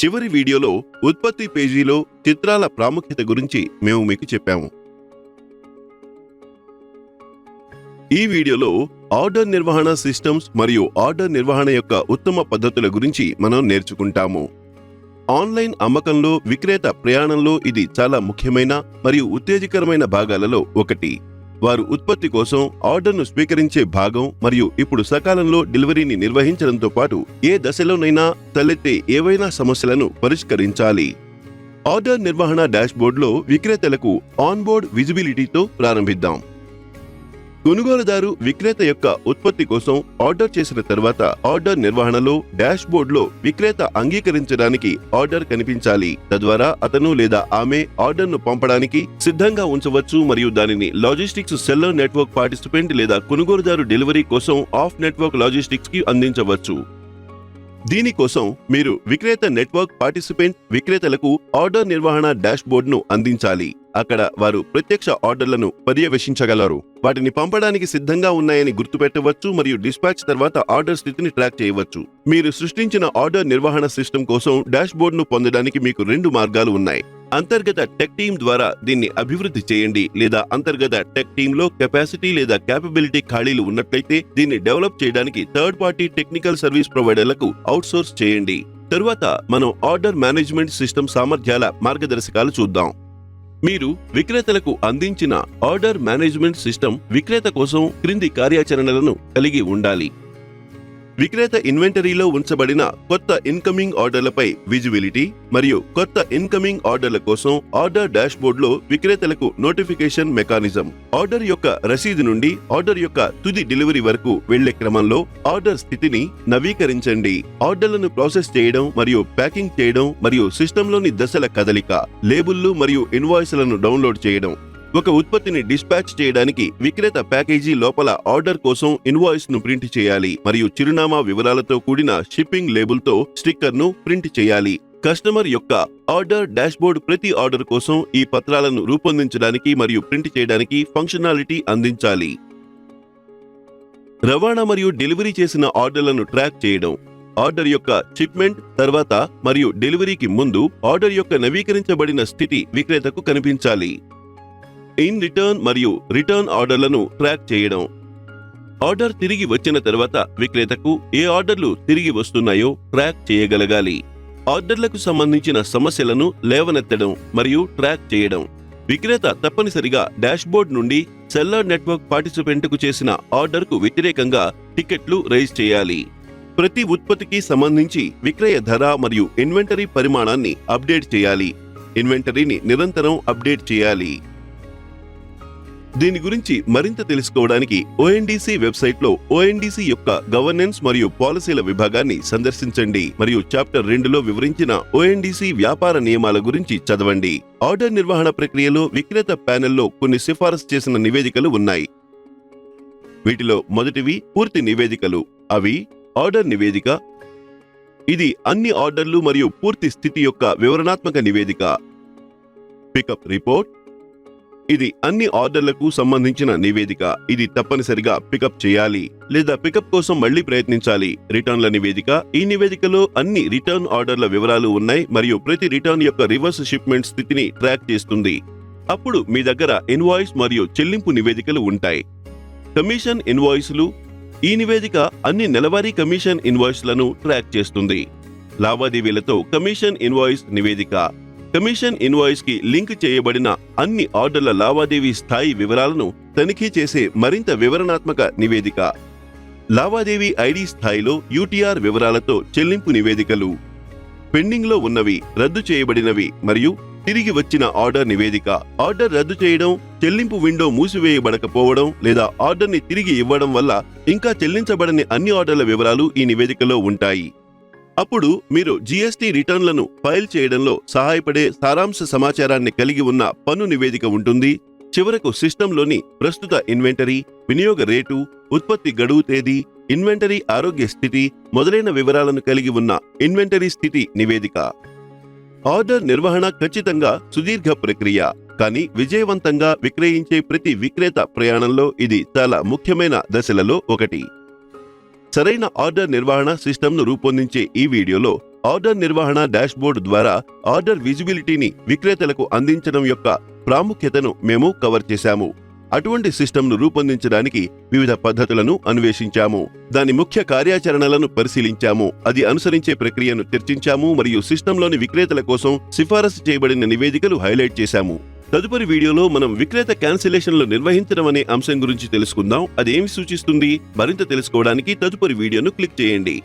చివరి వీడియోలో ఉత్పత్తి పేజీలో చిత్రాల ప్రాముఖ్యత గురించి మేము మీకు చెప్పాము. ఈ వీడియోలో ఆర్డర్ నిర్వహణ సిస్టమ్స్ మరియు ఆర్డర్ నిర్వహణ యొక్క ఉత్తమ పద్ధతుల గురించి మనం నేర్చుకుంటాము. ఆన్లైన్ అమ్మకంలో విక్రేత ప్రయాణంలో ఇది చాలా ముఖ్యమైన మరియు ఉత్తేజకరమైన భాగాలలో ఒకటి. వారు ఉత్పత్తి కోసం ఆర్డర్ను స్వీకరించే భాగం మరియు ఇప్పుడు సకాలంలో డెలివరీని నిర్వహించడంతో పాటు ఏ దశలోనైనా తలెత్తే ఏవైనా సమస్యలను పరిష్కరించాలి. ఆర్డర్ నిర్వహణ డాష్బోర్డ్లో విక్రేతలకు ఆన్బోర్డ్ విజిబిలిటీతో ప్రారంభిద్దాం. కొనుగోలుదారు విక్రేత యొక్క ఉత్పత్తి కోసం ఆర్డర్ చేసిన తర్వాత ఆర్డర్ నిర్వహణలో డాష్ బోర్డ్లో విక్రేత అంగీకరించడానికి ఆర్డర్ కనిపించాలి. తద్వారా అతను లేదా ఆమె ఆర్డర్ను పంపడానికి సిద్ధంగా ఉంచవచ్చు మరియు దానిని లాజిస్టిక్స్ సెల్లర్ నెట్వర్క్ పార్టిసిపెంట్ లేదా కొనుగోలుదారు డెలివరీ కోసం ఆఫ్ నెట్వర్క్ లాజిస్టిక్స్కి అందించవచ్చు దీనికోసం మీరు విక్రేత నెట్వర్క్ పార్టిసిపెంట్ విక్రేతలకు ఆర్డర్ నిర్వహణ డాష్బోర్డ్ను అందించాలి. అక్కడ వారు ప్రత్యక్ష ఆర్డర్లను పర్యవేక్షించగలరు. వాటిని పంపడానికి సిద్ధంగా ఉన్నాయని గుర్తుపెట్టవచ్చు మరియు డిస్పాచ్ తర్వాత ఆర్డర్ స్థితిని ట్రాక్ చేయవచ్చు. మీరు సృష్టించిన ఆర్డర్ నిర్వహణ సిస్టమ్ కోసం డాష్బోర్డ్ను పొందడానికి మీకు రెండు మార్గాలు ఉన్నాయి. అంతర్గత టెక్ టీమ్ ద్వారా దీన్ని అభివృద్ధి చేయండి లేదా అంతర్గత టెక్ టీంలో కెపాసిటీ లేదా క్యాపబిలిటీ ఖాళీలు ఉన్నట్లయితే దీన్ని డెవలప్ చేయడానికి థర్డ్ పార్టీ టెక్నికల్ సర్వీస్ ప్రొవైడర్లకు అవుట్సోర్స్ చేయండి. తరువాత మనం ఆర్డర్ మేనేజ్మెంట్ సిస్టమ్ సామర్థ్యాల మార్గదర్శకాలు చూద్దాం. మీరు విక్రేతలకు అందించిన ఆర్డర్ మేనేజ్మెంట్ సిస్టమ్ విక్రేత కోసం క్రింది కార్యాచరణలను కలిగి ఉండాలి. విక్రేత ఇన్వెంటరీలో ఉంచబడిన కొత్త ఇన్కమింగ్ ఆర్డర్లపై విజిబిలిటీ మరియు కొత్త ఇన్కమింగ్ ఆర్డర్ల కోసం ఆర్డర్ డాష్బోర్డ్లో విక్రేతలకు నోటిఫికేషన్ మెకానిజం. ఆర్డర్ యొక్క రసీదు నుండి ఆర్డర్ యొక్క తుది డెలివరీ వరకు వెళ్ళే క్రమంలో ఆర్డర్ స్థితిని నవీకరించండి. ఆర్డర్లను ప్రాసెస్ చేయడం మరియు ప్యాకింగ్ చేయడం మరియు సిస్టంలోని దశల కదలిక లేబుల్లు మరియు ఇన్వాయిస్లను డౌన్లోడ్ చేయడం. ఒక ఉత్పత్తిని డిస్పాచ్ చేయడానికి విక్రేత ప్యాకేజీ లోపల ఆర్డర్ కోసం ఇన్వాయిస్ను ప్రింట్ చేయాలి మరియు చిరునామా వివరాలతో కూడిన షిప్పింగ్ లేబుల్తో స్టిక్కర్ను ప్రింట్ చేయాలి. కస్టమర్ యొక్క ఆర్డర్ డాష్బోర్డ్ ప్రతి ఆర్డర్ కోసం ఈ పత్రాలను రూపొందించడానికి మరియు ప్రింట్ చేయడానికి ఫంక్షనాలిటీ అందించాలి. రవాణా మరియు డెలివరీ చేసిన ఆర్డర్లను ట్రాక్ చేయడం. ఆర్డర్ యొక్క షిప్మెంట్ తర్వాత మరియు డెలివరీకి ముందు ఆర్డర్ యొక్క నవీకరించబడిన స్థితి విక్రేతకు కనిపించాలి. ఇన్ రిటర్న్ మరియు రిటర్న్ ఆర్డర్లను ట్రాక్ చేయడం. ఆర్డర్ తిరిగి వచ్చిన తర్వాత విక్రేతకు ఏ ఆర్డర్లు తిరిగి వస్తున్నాయో ట్రాక్ చేయగలగాలి. ఆర్డర్లకు సంబంధించిన సమస్యలను లేవనెత్తడం మరియు ట్రాక్ చేయడం. విక్రేత తప్పనిసరిగా డాష్బోర్డ్ నుండి సెల్లర్ నెట్వర్క్ పార్టిసిపెంట్కు చేసిన ఆర్డర్కు వ్యతిరేకంగా టికెట్లు రైజ్ చేయాలి. ప్రతి ఉత్పత్తికి సంబంధించి విక్రయ ధర మరియు ఇన్వెంటరీ పరిమాణాన్ని అప్డేట్ చేయాలి. ఇన్వెంటరీని నిరంతరం అప్డేట్ చేయాలి. దీని గురించి మరింత తెలుసుకోవడానికి ఓఎన్డీసీ వెబ్సైట్లో ఓఎన్డీసీ యొక్క గవర్నెన్స్ మరియు పాలసీల విభాగాన్ని సందర్శించండి మరియు చాప్టర్ రెండులో వివరించిన ఓఎన్డీసీ వ్యాపార నియమాల గురించి చదవండి. ఆర్డర్ నిర్వహణ ప్రక్రియలో విక్రేత ప్యానెల్లో కొన్ని సిఫారసు చేసిన నివేదికలు ఉన్నాయి. వీటిలో మొదటివి పూర్తి నివేదికలు. అవి ఆర్డర్ నివేదిక. ఇది అన్ని ఆర్డర్లు మరియు పూర్తి స్థితి యొక్క వివరణాత్మక నివేదిక. Pickup report. ఇది అన్ని ఆర్డర్లకు సంబంధించిన నివేదిక. ఇది తప్పనిసరిగా పికప్ చేయాలి లేదా పికప్ కోసం మళ్ళీ ప్రయత్నించాలి. రిటర్న్ల నివేదిక. ఈ నివేదికలో అన్ని రిటర్న్ ఆర్డర్ల వివరాలు ఉన్నాయి మరియు ప్రతి రిటర్న్ యొక్క రివర్స్ షిప్మెంట్ స్థితిని ట్రాక్ చేస్తుంది. అప్పుడు మీ దగ్గర ఇన్వాయిస్ మరియు చెల్లింపు నివేదికలు ఉంటాయి. కమిషన్ ఇన్వాయిస్లు ఈ నివేదిక అన్ని నెలవారీ కమిషన్ ఇన్వాయిస్లను ట్రాక్ చేస్తుంది. లావాదేవీలతో కమిషన్ ఇన్వాయిస్ నివేదిక. కమిషన్ ఇన్వాయిస్కి లింక్ చేయబడిన అన్ని ఆర్డర్ల లావాదేవీ స్థాయి వివరాలను తనిఖీ చేసే మరింత వివరణాత్మక నివేదిక. లావాదేవీ ఐడి స్థాయిలో యూటీఆర్ వివరాలతో చెల్లింపు నివేదికలు. పెండింగ్లో ఉన్నవి రద్దు చేయబడినవి మరియు తిరిగి వచ్చిన ఆర్డర్ నివేదిక. ఆర్డర్ రద్దు చేయడం చెల్లింపు విండో మూసివేయబడకపోవడం లేదా ఆర్డర్ని తిరిగి ఇవ్వడం వల్ల ఇంకా చెల్లించబడని అన్ని ఆర్డర్ల వివరాలు ఈ నివేదికలో ఉంటాయి. అప్పుడు మీరు జీఎస్టీ రిటర్న్లను ఫైల్ చేయడంలో సహాయపడే సారాంశ సమాచారాన్ని కలిగి ఉన్న పన్ను నివేదిక ఉంటుంది. చివరకు సిస్టంలోని ప్రస్తుత ఇన్వెంటరీ వినియోగ రేటు ఉత్పత్తి గడువు తేదీ ఇన్వెంటరీ ఆరోగ్య స్థితి మొదలైన వివరాలను కలిగి ఉన్న ఇన్వెంటరీ స్థితి నివేదిక. ఆర్డర్ నిర్వహణ ఖచ్చితంగా సుదీర్ఘ ప్రక్రియ కానీ విజయవంతంగా విక్రయించే ప్రతి విక్రేత ప్రయాణంలో ఇది చాలా ముఖ్యమైన దశలలో ఒకటి. సరైన ఆర్డర్ నిర్వహణ సిస్టమ్ను రూపొందించే ఈ వీడియోలో ఆర్డర్ నిర్వహణ డాష్బోర్డ్ ద్వారా ఆర్డర్ విజిబిలిటీని విక్రేతలకు అందించడం యొక్క ప్రాముఖ్యతను మేము కవర్ చేశాము. అటువంటి సిస్టమ్ను రూపొందించడానికి వివిధ పద్ధతులను అన్వేషించాము. దాని ముఖ్య కార్యాచరణలను పరిశీలించాము. అది అనుసరించే ప్రక్రియను చర్చించాము మరియు సిస్టంలోని విక్రేతల కోసం సిఫారసు చేయబడిన నివేదికలు హైలైట్ చేశాము. తదుపరి వీడియోలో మనం విక్రేత క్యాన్సిలేషన్లు నిర్వహించడం అనే అంశం గురించి తెలుసుకుందాం. అదేమి సూచిస్తుంది? మరింత తెలుసుకోవడానికి తదుపరి వీడియోను క్లిక్ చేయండి.